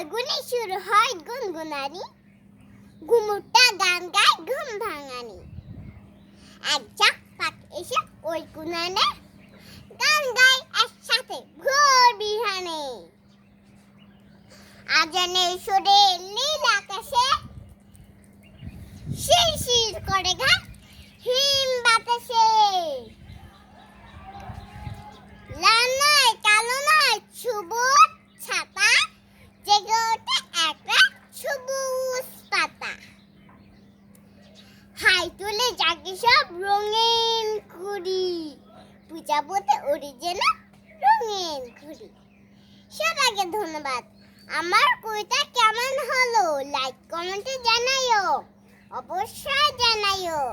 ফাল্গুনে শুরু হয় গুনগুনানি, ঘুমুরটা গান গায় ঘুম ভাঙানি। এক ঝাঁক পাক এসে ওই কুনানে গান গায় একসাথে ভোর বিহানে। আজানের সুরে নীল আকাশে শিরশির করে ঘাট সব রঙিন ঘুড়ি পূজা অরিজিনাল রঙিন ঘুড়ি সবাইকে ধন্যবাদ। আমার কবিতা কেমন হলো? লাইক কমেন্টে জানাইও। অবশ্যই জানাইও।